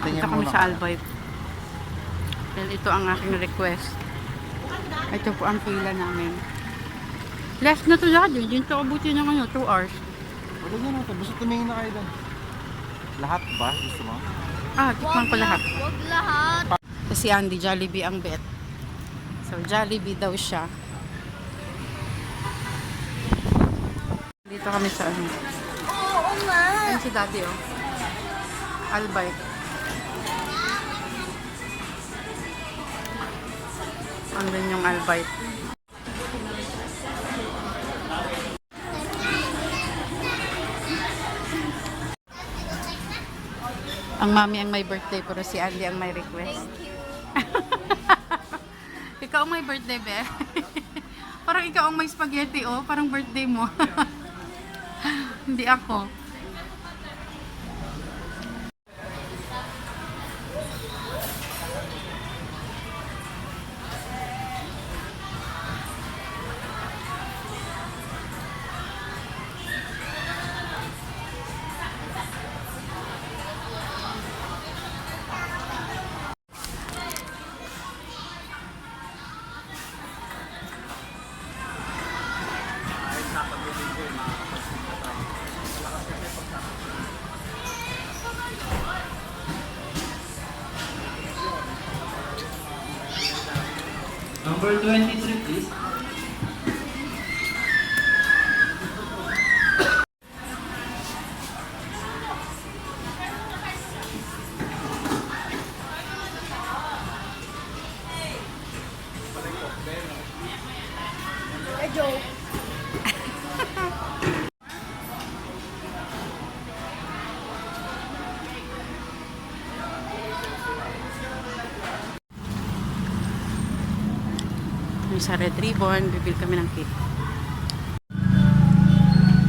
Tingin kami sa Albay. Dahil ito ang aking request. Ito po ang pila namin. Last na to lahat yun. Yun to abutin ng ano, 2 hours. Wala nyo natin. Basta tumingin na kayo doon. Lahat ba? Gusto mo? Ah, tikman ko lahat. Wag lahat. Kasi Andy, Jollibee ang bet. So, Jollibee daw siya. Dito kami sa ano. Oo nga. Ayun si Daddy, oh. Albay. Andun yung Albay. Ang mami ang may birthday pero si Andy ang may request. Thank you. Ikaw ang may birthday, be. parang ikaw ang may spaghetti, oh. Parang birthday mo. Hindi ako. Yung sa Red Ribbon, bibil kami ng cake.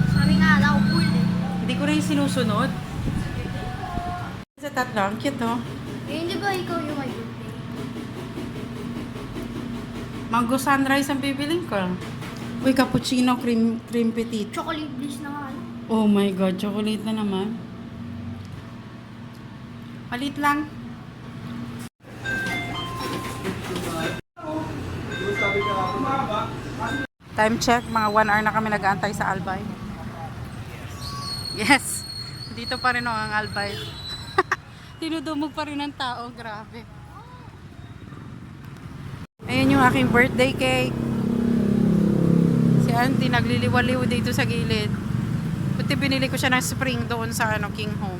Sabi nga daw, cool eh. Hindi ko rin sinusunod. Sa tatlo, ang cute, oh. Eh, hindi ba ikaw yung may? Mango sunrise ang bibiling ko. Uy, cappuccino, cream, cream petit. Chocolate bliss na nga. Oh my God, chocolate na naman. Palit lang. Time check, mga 1 hour na kami nag-aantay sa Albay. Yes, dito pa rin oh, ang Albay. Tinudumog pa rin ng tao, grabe. Ayan yung aking birthday cake. Si auntie nagliliwaliw dito sa gilid. Buti binili ko siya ng spring doon sa ano, King Home.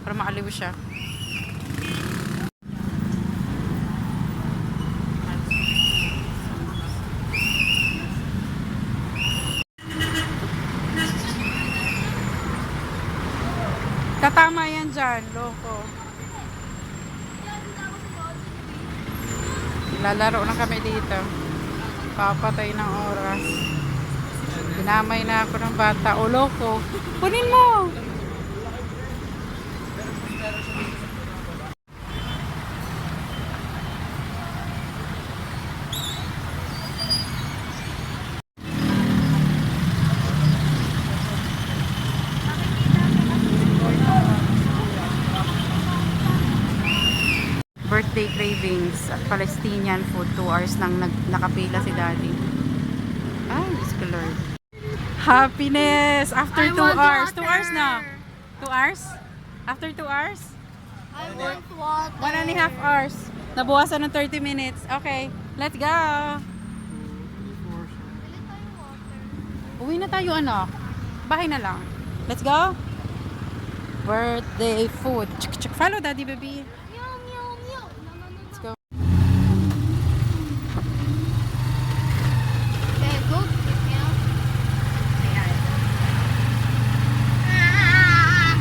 Para maaliw siya. Tatama yan dyan, loko. Lalaro na kami dito. Papatay ng oras. Dinamay na ako ng bata. O loko. Kunin mo! birthday cravings at Palestinian food. 2 hours nang nakapila si daddy. Ay, Diyos Lord. Happiness! After I 2 want hours. 2 water. hours na. 2 hours? After 2 hours? I want water. 1 and a half hours. Nabuwasan ng 30 minutes. Okay, let's go! Uwi na tayo anak. Bahay na lang. Let's go! Birthday food. Chuk, chuk. Follow daddy baby. Meow, meow, meow. No, no, no. Let's go. Okay, go. Meow. Ah!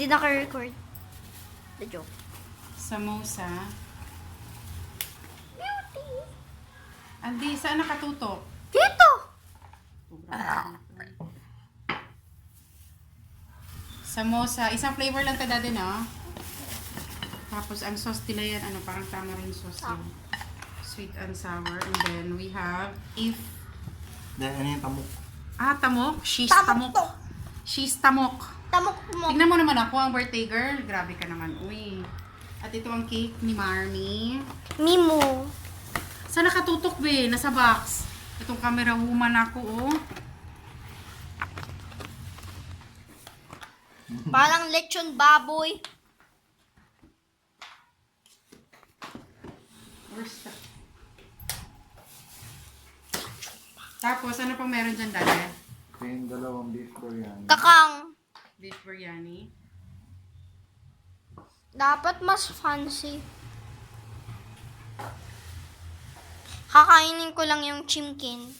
Hindi naka-record. The joke. Samosa. Andi, saan nakatutok? Dito! Samosa. Isang flavor lang tada din, no? Tapos, ang sauce nila yan, ano, parang tamarind sauce yun. Sweet and sour. And then, we have if... Then, ano yung tamok? Ah, tamok? Shish Tamok tamok. She's tamok. Tamok mo. Tignan mo naman ako, ang birthday girl. Grabe ka naman, uy. At ito ang cake ni Marmy. Mimo. Saan nakatutok, be? Nasa box. Itong camera woman ako, oh. Parang lechon baboy. Where's? Tapos, ano pang meron dyan? Ito yung dalawang beef biryani. Kakang. Beef biryani. Dapat mas fancy. Kakainin ko lang yung chimkin.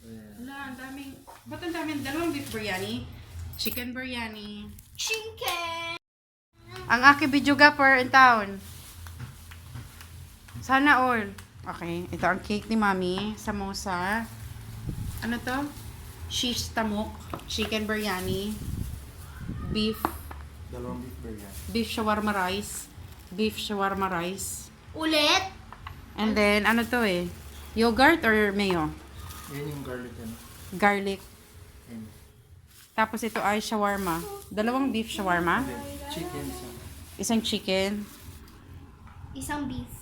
Wala, ang daming... Ba't ang daming dalawang beef biryani? Chicken biryani. Chimkin! Ang aki bijuga per in town. Sana all. Okay, ito ang cake ni Mami. Samosa. Ano to? Shish tamok. Chicken biryani. Beef. Dalawang beef biryani. Beef shawarma rice. Beef shawarma rice. Ulit? And then, ano to eh? Yogurt or mayo? Yan yung garlic yan. Garlic. Yan. Tapos ito ay shawarma. Dalawang beef shawarma. Chicken sa... Isang chicken. Isang beef.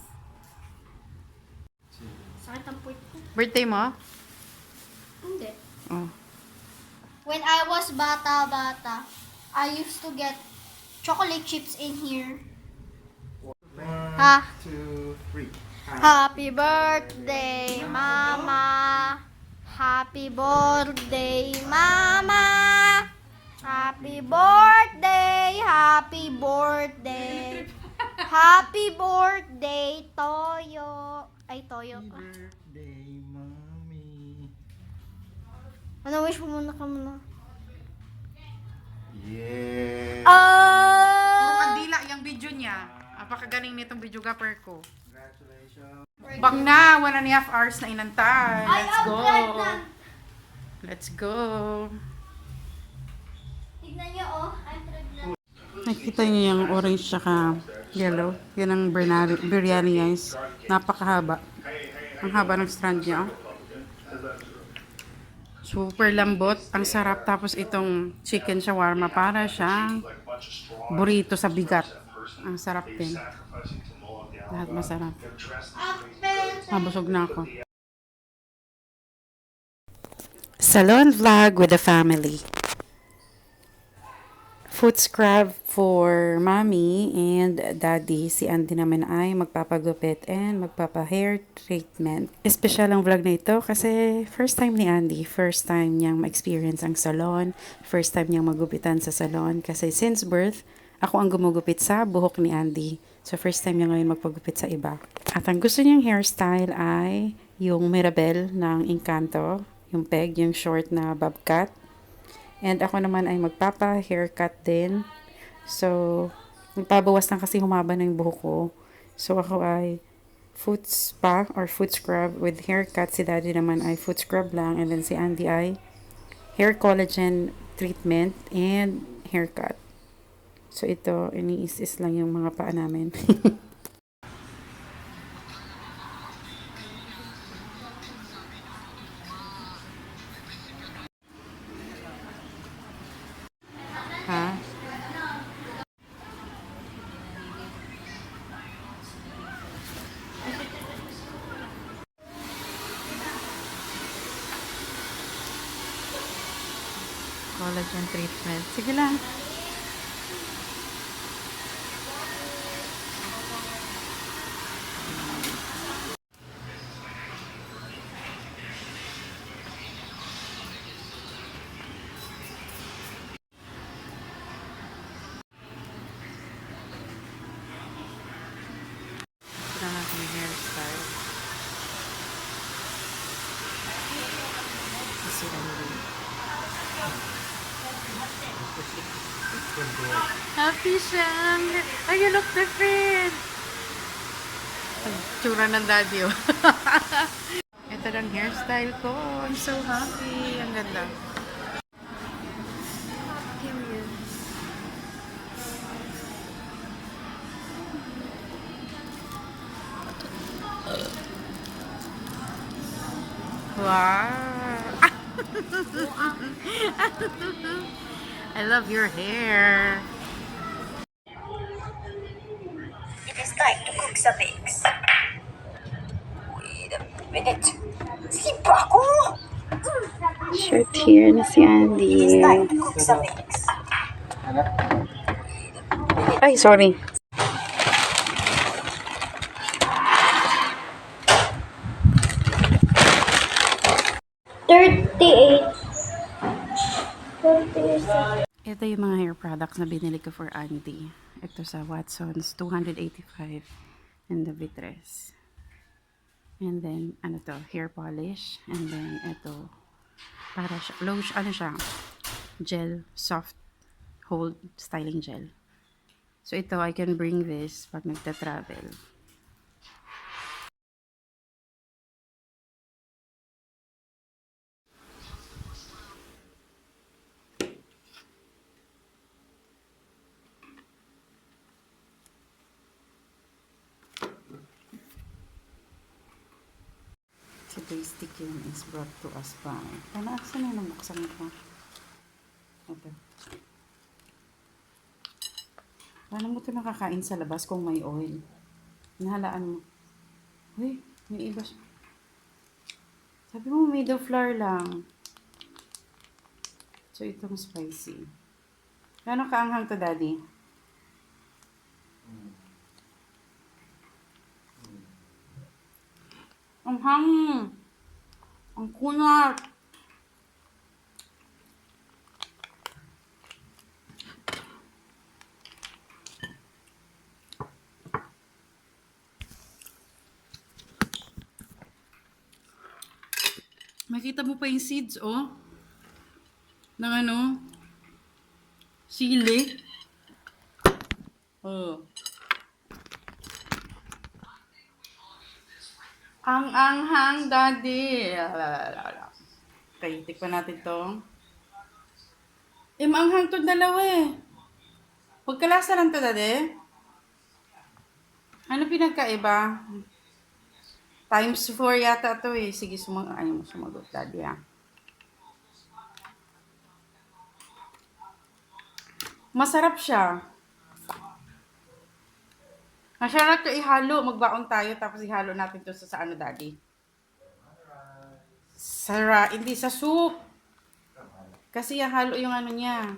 Sakit ang puwit ko. Birthday mo? Hindi. Oh. When I was bata-bata, I used to get chocolate chips in here. One, Ha? two, three. Happy birthday, Mama. Happy birthday, Mama. Happy birthday, happy birthday. Happy birthday, Toyo. Ay, Toyo. Happy birthday, mommy. Ano wish mo muna ka muna? Yeah! Puro Ah! kandila yung video niya. Napakagaling nitong video gapper ko. Congratulations. Bang na, one and a half hours na inantay. Let's go. Let's go. Tignan niyo, oh. I'm pregnant. Nakita niyo yung orange tsaka yellow. Yan ang biryani, biryani guys. Napakahaba. Ang haba ng strand niya. oh. Super lambot. Ang sarap. Tapos itong chicken shawarma para siyang burrito sa bigat. Ang sarap din. Lahat masarap. Mabusog na ako. Salon vlog with the family. Foot scrub for mommy and daddy. Si Andy naman ay magpapagupit and magpapa-hair treatment. Espesyal ang vlog na ito kasi first time ni Andy. First time niyang ma-experience ang salon. First time niyang magupitan sa salon. Kasi since birth, ako ang gumugupit sa buhok ni Andy. So first time niya ngayon magpagupit sa iba. At ang gusto niyang hairstyle ay yung Mirabelle ng Encanto. Yung peg, yung short na bob cut. And ako naman ay magpapa-haircut din. So, nagpabawas lang kasi humaba yung buhok ko. So, ako ay foot spa or foot scrub with haircut. Si daddy naman ay foot scrub lang. And then si Andy ay hair collagen treatment and haircut. So, ito, iniis-is lang yung mga paa namin. Sige lang. Siyang! Ay, you look different! Ang tsura ng daddy, oh. Ito lang hairstyle ko. I'm so happy. Ang ganda. Wow! I love your hair. Si Andy. Ay, sorry. Thirty-eight. Thirty-eight. Ito yung mga hair products na binili ko for Andy. Ito sa Watson's, 285 and the Vitres. And then, ano to, hair polish. And then, ito, para siya, lotion, ano siya, gel, soft hold styling gel. So, ito, I can bring this pag nagta-travel. Is brought to us by... Paano, saan na nabuksan ito? Ito. Paano mo ito nakakain sa labas kung may oil? Nahalaan mo. Uy, may iba siya. Sabi mo, made of flour lang. So, itong spicy. Gano'ng kaanghang to, Daddy? Ang hangin. Ang kunat. Makita mo pa yung seeds, oh. Ng ano? Sili. Oh. Ang anghang, daddy. Okay, tikpan natin to. Eh, maanghang to dalawa eh. Pagkalasa lang to, daddy. Ano pinagkaiba? Times 4 yata to eh. Sige, sumag mo sumagot, daddy ah. Masarap siya. Masarap to ihalo. Magbaon tayo tapos ihalo natin to sa, sa ano, daddy. Sara, hindi sa soup. Kasi halo yung ano niya.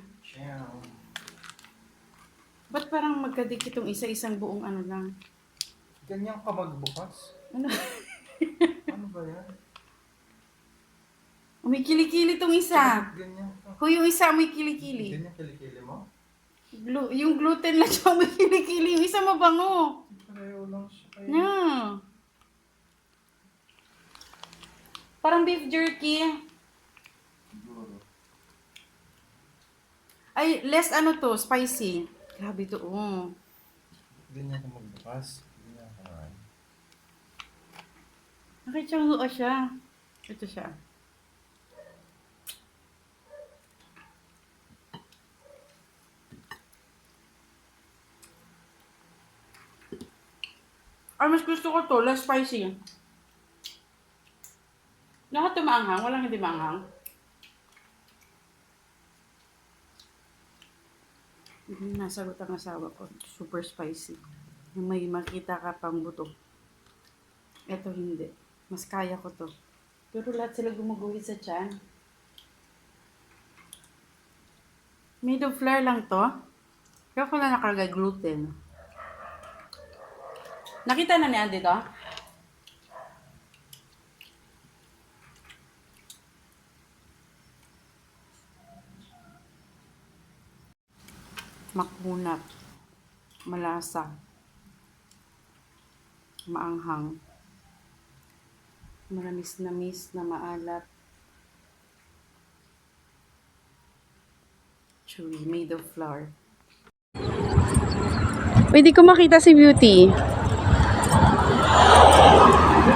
Ba't parang magkadikit itong isa-isang buong ano lang? Ganyan ka magbukas? Ano? Ano ba yan? Umikilikili itong isa. Ganyan ka. Huy, yung isa umikilikili. Ganyan kilikili mo? Glu- yung gluten lang siya umikilikili. Mabango. Pareho lang siya kayo. Yeah. Parang beef jerky. Ay, less ano to, spicy. Grabe to, oh. Ganyan ka magbukas? Ganyan ka nga. Nakitsyango siya. Ito siya. Ay, mas gusto ko to, less spicy. Lahat to maanghang, walang hindi maanghang. Hindi nasagot ang asawa ko. Super spicy. Yung may makita ka pang buto. Ito hindi. Mas kaya ko to. Pero lahat sila gumuguhit sa tiyan. Made of flour lang to. Kaya ko lang nakalagay gluten. Nakita na ni Andy to? Makunat. Malasa. Maanghang. Maramis na miss na maalat. Chewy, made of flour. Pwede ko makita si Beauty.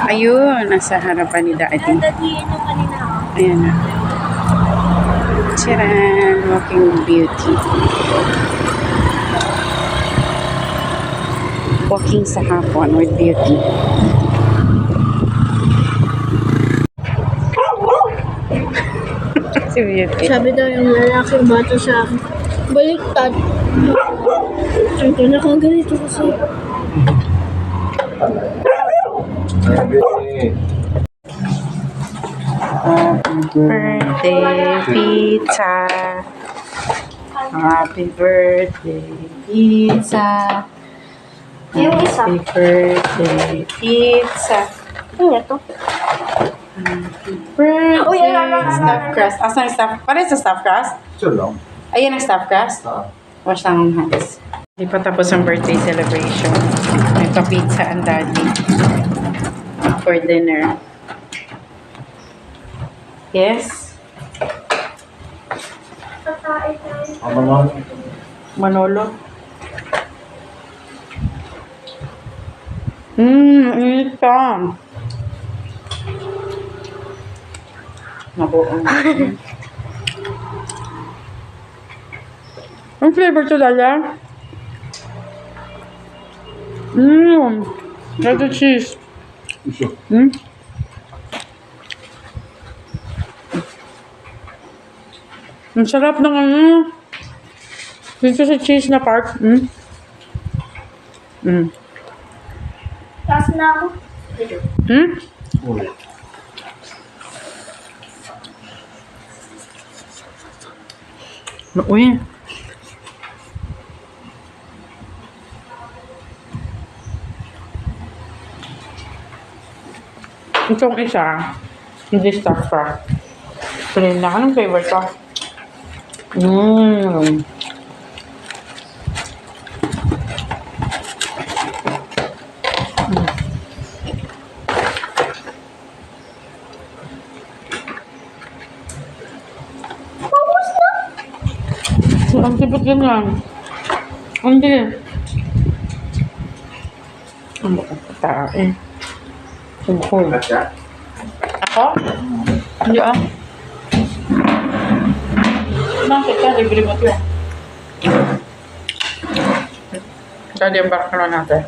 Ayun, nasa harapan ni Daddy. Ako. Ayan na. Charan, walking beauty. Walking sa hapon with beauty. si Beauty. Sabi daw yung lalaking bata sa akin, baliktad. Sabi ko, nakaganito kasi. Birthday pizza. Happy birthday pizza. Happy birthday pizza. Ano to? Birthday Oh, yeah, yeah, yeah, stuffed crust. Asan yung stuffed? Pares sa stuffed crust? ito lang. Ayan ang stuffed crust. Ah. Wash lang ang hands. Hindi pa tapos ang birthday celebration. May pa-pizza ang daddy. For dinner. Yes? Ano naman? Manolo? Mmm, init ka. Nabuong. Ang flavor to, Dala? Mmm. Ito cheese. Iso. Hmm? Ang sarap ng ano. Dito sa cheese na part. Hmm? Hmm. Tapos na ako. Hmm? Ulit. Uy. Itong isa, hindi stuffed crust. Plain na. Anong flavor to? Mmm. Ang sipit ganyan. Hindi. Ang baka patain. Sumukol. Katya? Ako? Hindi ah. Bakit ka? Libre mo ito eh. Dali ang bakla natin.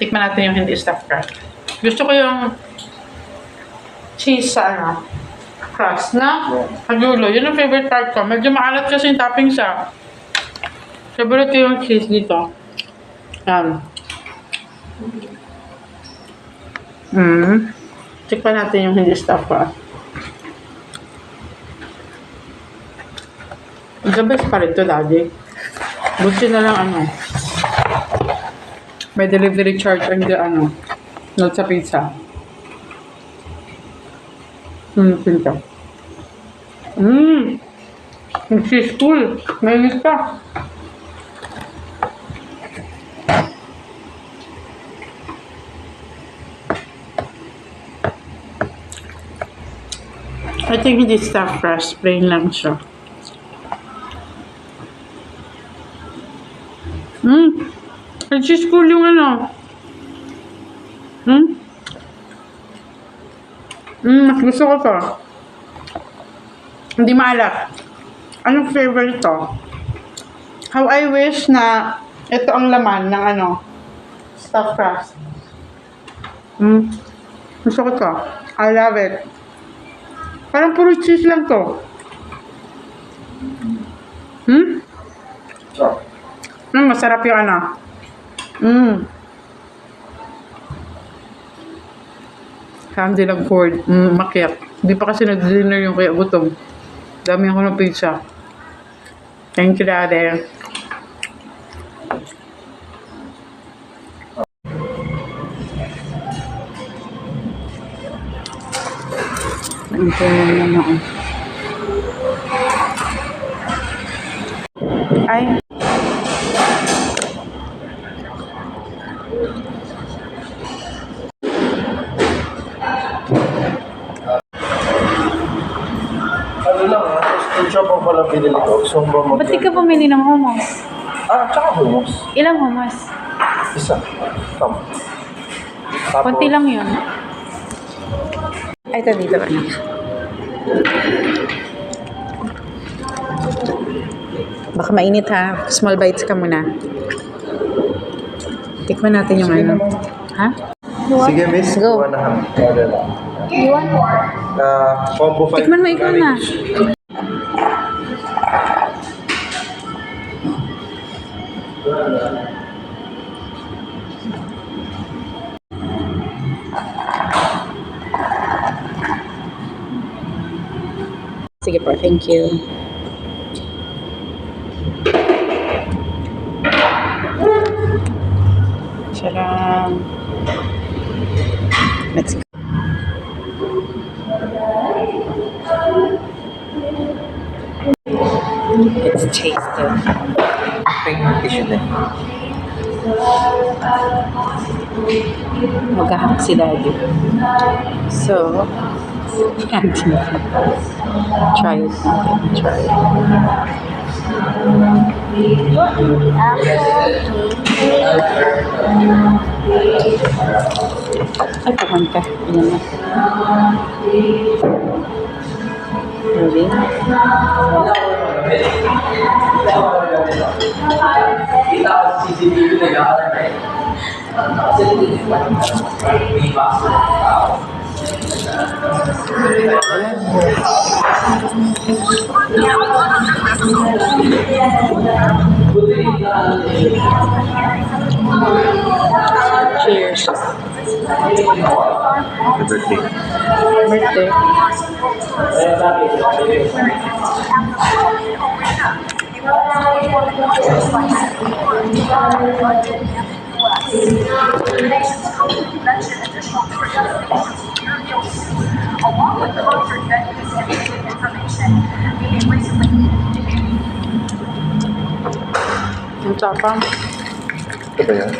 Tikman natin yung hindi stuffed crust. Gusto ko yung cheese sa ano, crust na kagulo. Yun ang favorite part ko. Medyo maalat kasi yung topping sa. Favorite yung cheese dito. Yan. Mm. Tikpan natin yung hindi stuffed crust. The best pa rin to, Daddy. Buti na lang ano. May delivery charge ang the ano. Not sa pizza. Hmm, pizza. Mmm! Yung cheese cool. Mainit. I think hindi stuffed crust. Plain lang siya. Hmm. Ang cheese cool yung ano. Hmm? Hmm, gusto ko to. Hindi maalat. Anong flavor ito? How I wish na ito ang laman ng ano, stuffed crust. Hmm. Gusto ko to. I love it. Parang puro cheese lang to. Hmm? Mm, masarap yung ano. Mm. Candy lang poured. Mm, makiyak. Hindi pa kasi nag-dinner yung kaya gutom. Dami ako ng pizza. Thank you, Daddy. Ito yung ano. Ay, Ketchup ang pala pinili ko. Gusto mo ba mag- ba't di ka bumili ng hummus? Ah, tsaka hummus. Ilang hummus? Isa. Come. Tapos, Konti lang yun. Ay, ito dito ba? Baka mainit ha. Small bites ka muna. Tikman natin yung ano. Ha? Sige, miss. Go. Kuha na ham. Order lang. You want more? Ah, combo 5. Tikman mo ikaw na. Sige po, thank you. Charan. Let's go. It's tasty. Pink tissue din. Maghahak si daddy. So, natin. Try it natin. Try it. Ay, paman ka. Ayan na. Ready? Cheers. Happy birthday. Birthday. You Ang tapang. Ito ba yan?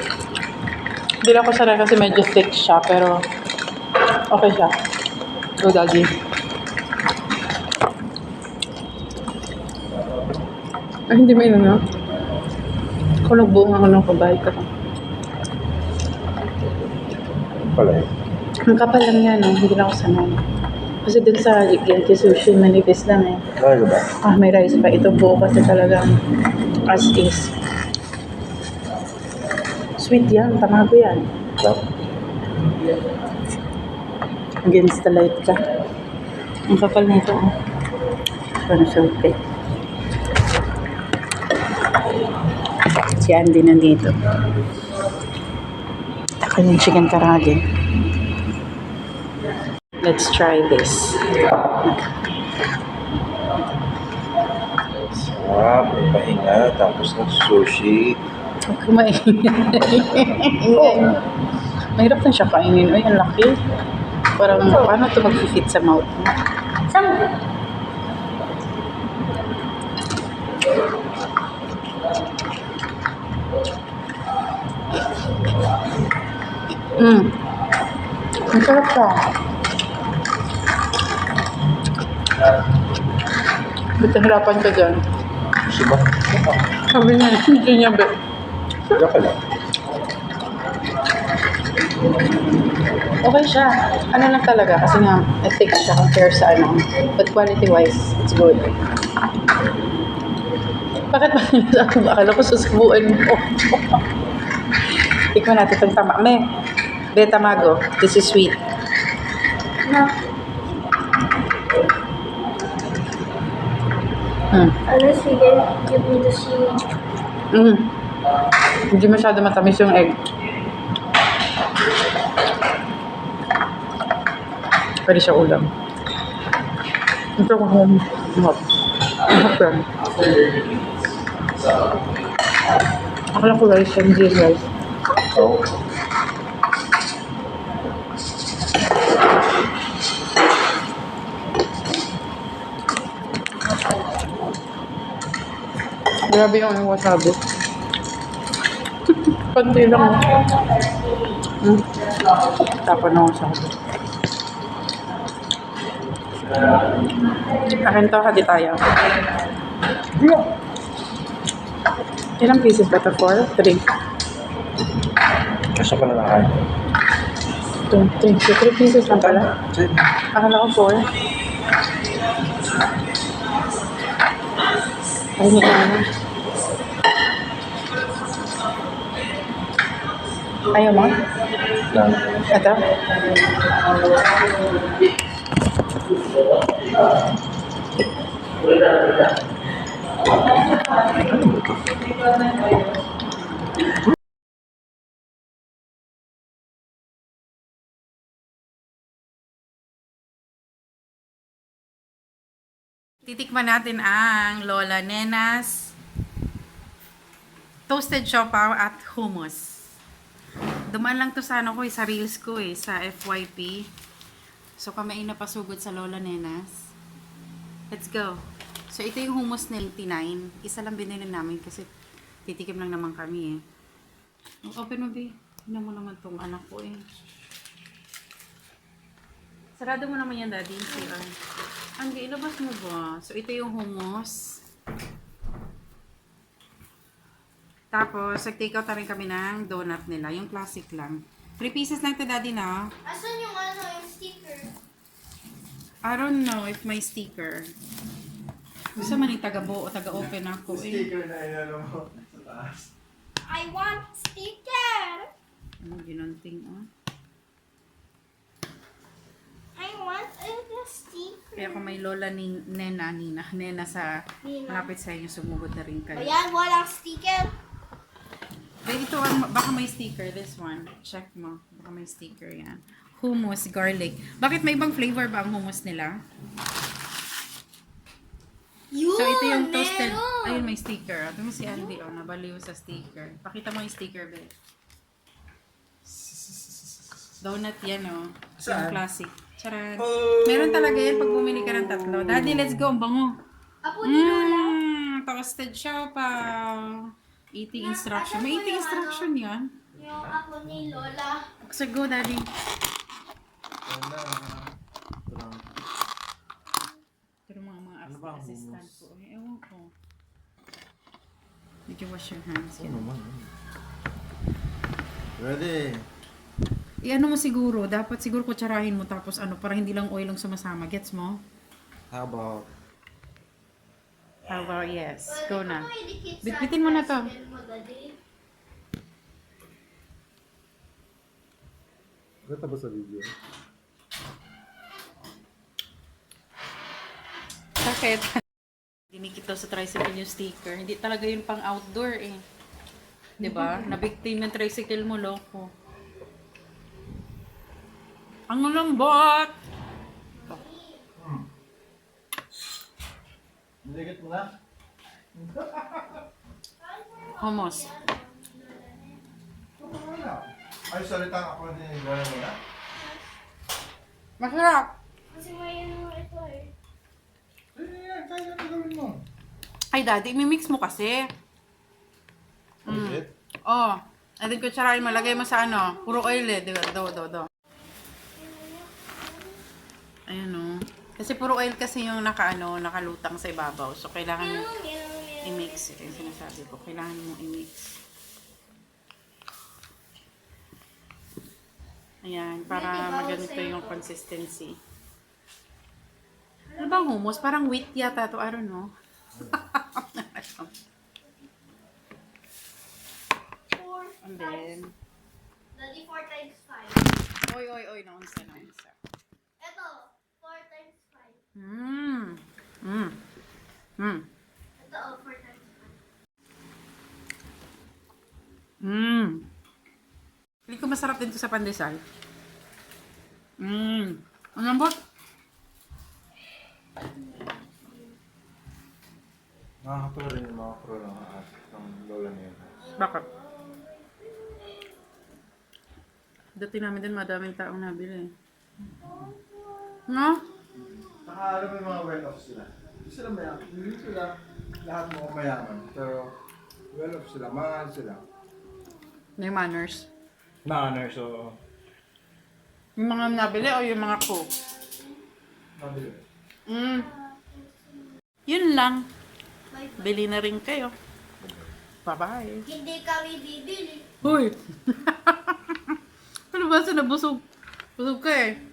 Hindi lang ako sanay kasi medyo thick siya, pero okay siya. Go, Daddy. Ay, hindi may ano. Ako nagbuong ako ng kabay ko. Pala. Ang kapal lang yan, no? hindi lang ako sanay. Kasi dun sa Genki Sushi, manipis lang eh. Ano ba? Ah, may rice pa. Ito buo kasi talagang as is. Sweet yan, tamago yan. Sarap. Against the light ka. Ang kapal nito. Oh. Parang sulpe. Si Andy nandito. Taka yung chicken karage. Let's try this. Sarap. May pahinga. Tapos ng sushi. Kumain. Mahirap na siya kainin. Uy, ang laki. Parang, paano ito mag-fit sa mouth mo? Mm. Ang sarap ka. Ba't nahirapan ka dyan? Gusto ba? Sabi niya, hindi niya ba? Sige ka lang. Okay siya. Ano lang talaga, kasi nga, I think siya compare sa ano. But quality-wise, it's good. Bakit ba nila sa Akala ko susubuan mo. Tikman natin itong tama. Me, be tamago. This is sweet. No. Mm. Unless you can give me the seaweed. Mm. Hindi masyado matamis yung egg. Pwede siya ulam. Ito ko home. Mahap. Mahap yan. Akala ko rice yan, hindi rice. Oo. Grabe yung wasabi. Pantay lang. oh. Hmm. Tapon ng wasabi. Akin to, hati tayo. Ilang pieces ba ito? Four? Three? Kasi ka na nakain. Two, three. So, three pieces lang pala. Akala ko four. Ay, hindi na. Ayaw mo? Lang. Ito? Titikman natin ang Lola Nenas toasted siopaw at hummus. Dumaan lang to sa ano ko eh, sa reels ko eh, sa FYP. So kamain na pasugod sa Lola Nenas. Let's go. So ito yung hummus na 89. Isa lang binili namin kasi titikim lang naman kami eh. Open mo, be. Tignan mo naman tong anak ko eh. Sarado mo naman yan, daddy. CR. Ang ilabas mo ba? So ito yung hummus. Tapos, nag-take out na rin kami ng donut nila. Yung classic lang. Three pieces lang ito, daddy, na. Asan yung ano, yung sticker? I don't know if may sticker. Gusto man yung taga-buo o taga-open ako eh. na inano mo sa taas. I want sticker! Ano, ginunting, oh. I want a sticker. Kaya kung may lola ni Nena, Nina, Nena sa Nina. malapit sa inyo, sumugod na rin kayo. Ayan, walang sticker ito, baka may sticker, this one. Check mo. Baka may sticker yan. Hummus, garlic. Bakit may ibang flavor ba ang hummus nila? Yun, so, ito yung toasted. Meron. Ayun, may sticker. Ito mo si Andy, oh, nabaliw sa sticker. Pakita mo yung sticker, babe. Donut yan, oh. Saan? Yung classic. Charan. Oh. Meron talaga yan pag bumili ka ng tatlo. Daddy, let's go. Bango. Apo, mm, Lola. Toasted siya pa. 80 instruction. May 80 instruction ano? yan. Yung ako ni Lola. So go, Daddy. Wala. Ito lang. Pero mga mga ano assistant ko. Eh, ewan ko. Did you wash your hands? Yan. naman. Eh. Ready. Eh, ano mo siguro, dapat siguro kutsarahin mo tapos ano, para hindi lang oil ang sumasama. Gets mo? How about How about yes? Go na. Bitbitin mo na to. Gata ba sa video? Bakit? Dinikit daw sa tricycle yung sticker. Hindi talaga yun pang outdoor eh. 'Di ba? Na-victim yung tricycle mo, loko. Ang lambot! Nilagit mo na? Hummus. Wala. Ay, salita ako din yung gano'n mo na? Masarap! Kasi may ano ito eh. Yan. Kaya na gawin mo. Ay, daddy, imimix mo kasi. Ulit? Oh, and then kutsarahin mo, lagay mo sa ano, puro oil eh. Do, do, do, do. Ayan o. Kasi puro oil kasi yung naka, ano, nakalutang sa ibabaw. So, kailangan mo i-mix. Ito yung sinasabi ko. Kailangan mo i-mix. Ayan, para maganito yung consistency. Ano bang hummus? Parang wheat yata to. I don't know. And then, Daddy, four times five. oy, oy, oy, naunsa, naunsa. Ito, four times five. Mmm. Mmm. Mmm. Mmm. Hindi ko masarap din to sa pandesal. Mmm. Ang lambot. Nakakatuwa rin yung mga pro ng, ng lola niya. Bakit? Dati namin din madaming taong nabili. No? Saka alam mo yung mga well-off sila. Hindi sila mayaman. Hindi sila lahat mga mayaman. Pero well-off sila. Mahal sila. May manners. Na-honor, so... Yung mga nabili o yung mga ko? Nabili. Mm. Yun lang. Bili na rin kayo. Bye-bye. Hindi kami bibili. Hoy! ano ba sa nabusog? Busog ka eh.